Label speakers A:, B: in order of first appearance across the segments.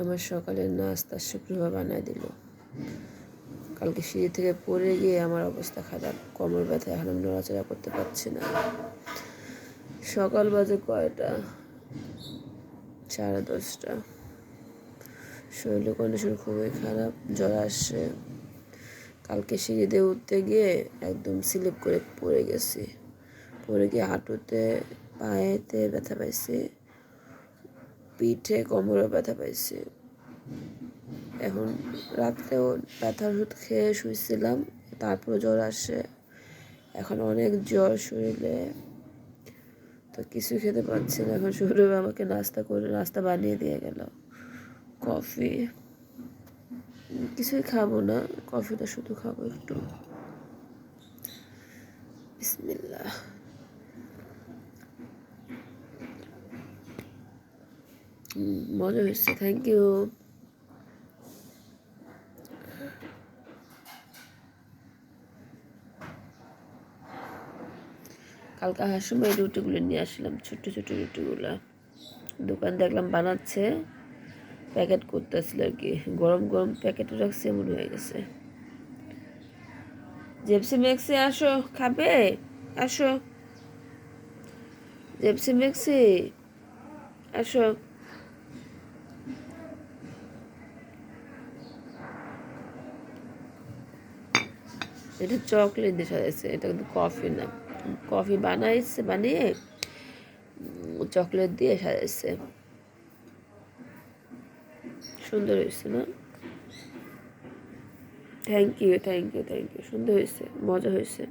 A: আমার সকালের নাস্তা শুক্রবার বানায় দিল। কালকে সিঁড়ি থেকে পড়ে গিয়ে আমার অবস্থা খারাপ। কোমর ব্যথা এখন আমি নড়াচড়া করতে পারছি না। সকাল বাজে কয়টা? সাড়ে দশটা। শরীরের কন্ডিশন খুবই খারাপ, জ্বর আসছে। কালকে সিঁড়িতে উঠতে গিয়ে একদম স্লিপ করে পড়ে গেছি। পড়ে গিয়ে হাঁটুতে, পায়েতে ব্যথা পাইছি। পিঠে কোমরে ব্যথা পাইছি। এখন রাত্রেও ব্যথার ওষুধ খেয়ে শুয়েছিলাম তারপর জ্বর আসে। এখন অনেক জ্বর শরীরে তো কিছু খেতে পারছি না। এখন সৌরভ আমাকে নাস্তা করে, নাস্তা বানিয়ে দিয়ে গেল। কফি। কিছুই খাব না, কফিটা শুধু খাব একটু। বিসমিল্লাহ। মজা হয়েছে থ্যাংক ইউ কালকে আসার সময় রুটিগুলো নিয়ে আসলাম ছোট ছোট রুটিগুলো। দোকান দেখলাম বানাচ্ছে, প্যাকেট করতেছিল আর কি। গরম গরম প্যাকেটে রাখছে, এমন হয়ে গেছে। জেপসি ম্যাক্সি, আসো, খাবে? আসো। জেপসি ম্যাক্সি, আসো। এটা চকলেট দিয়ে সাজাইছে এটা কিন্তু কফি না। কফি বানাইছে, বানিয়ে চকলেট দিয়ে সাজাইছে। সুন্দর হয়েছে, না? Thank you thank you thank you সুন্দর হয়েছে, মজা হয়েছে।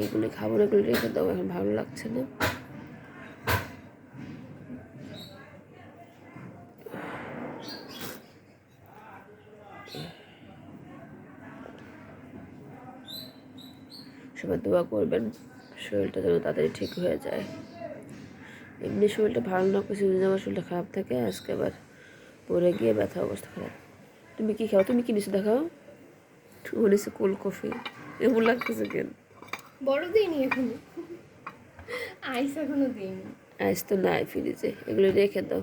A: এইগুলো খাব না রেখে দাও, এখন ভালো লাগছে না। সবাই দোয়া করবেন, শরীরটা যেন তাড়াতাড়ি ঠিক হয়ে যায়। এমনি শরীরটা ভালো না কিছুদিন আমার শরীরটা খারাপ থাকে, আজকে আবার পরে গিয়ে ব্যথা অবস্থা খারাপ। তুমি কি খাও? তুমি কি নিছো দেখাও? নিছো কোল্ড কফি এমন লাগতেছে কেন?
B: বড় দিইনি এখনও? আইস এখনও দিইনি।
A: আইস তো নাই ফ্রিজে। এগুলো রেখে দাও।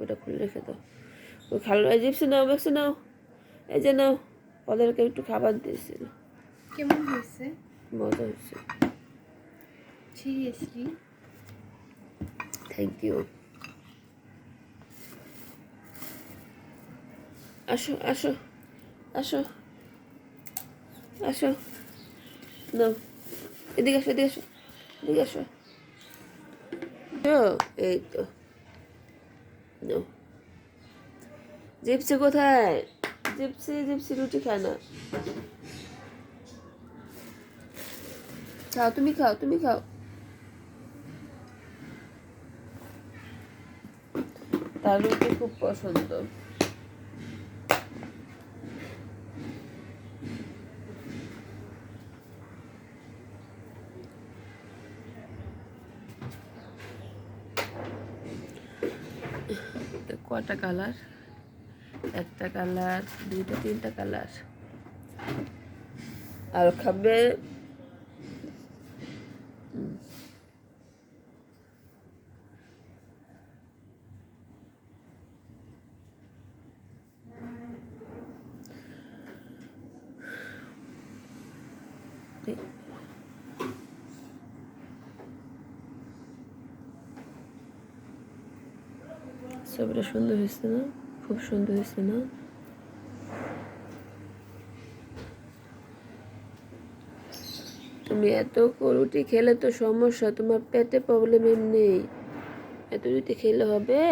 A: ওটা খুলে রেখে দাও। ওই খালো জিপসি নাও বেক্সি নাও। এই যে নাও ওদেরকে একটু খাবার দিয়েছিল
B: কেমন হয়েছে?
A: মজা হচ্ছে
B: সিরিয়াসলি
A: থ্যাংক ইউ আসো আসো আসো। আসো। নাও। এদিকে আসো এদিকে আসো এদিকে আসো। এই তো। জিপসি কোথায়? জিপসি জিপসি রুটি খায় না। খাও, তুমি খাও তুমি খাও। তার রুটি খুব পছন্দ। কটা কালার একটা কালার দুইটা তিনটা কালার আর খাবে? ছবিটা সুন্দর হয়েছে না? খুব সুন্দর হয়েছে না? তুমি এত রুটি খেলে তো সমস্যা, তোমার পেটে প্রবলেম এমনি এত রুটি খেলে হবে?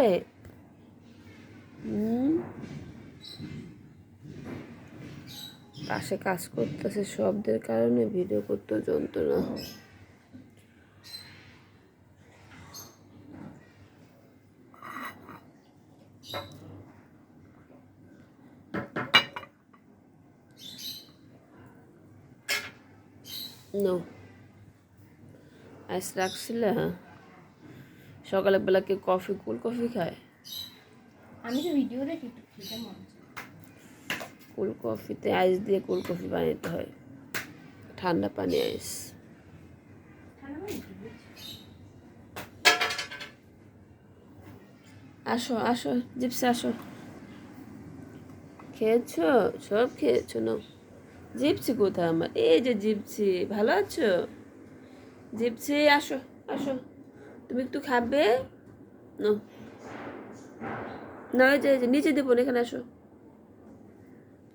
A: পাশে কাজ করতেছে, শব্দের কারণে ভিডিও করতে যন্ত্রণা নো আইস রাখছিলে সকালে বেলা কি কফি কুল কফি খায়?
B: আমি তো ভিডিও দেখি।
A: কোল কফিতে আইস দিয়ে কোল কফি বানাতে হয়। ঠান্ডা পানি আইস আসো আসো জিপসি আসো। খেয়েছো? সব খেয়েছো না জিপসি কোথায় আমার? এই যে জিপসি, ভালো আছো? জিপসি, আসো আসো। তুমি একটু খাবে? না। না ওই যে নিচে দেবো না এখানে আসো।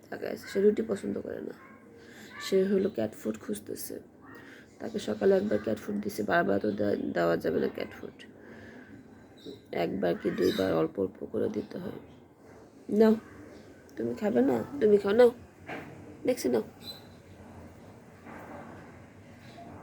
A: তাকে সে রুটি পছন্দ করে না। সে হলো ক্যাট ফুড খুঁজতেছে। তাকে সকালে একবার ক্যাট ফুড দিছে, বারবার তো দেওয়া- যাবে না ক্যাট ফুড একবার কি দুইবার অল্প অল্প করে দিতে হয়? নাও, তুমি খাবে না? তুমি খাও, নাও। দেখছি নাও।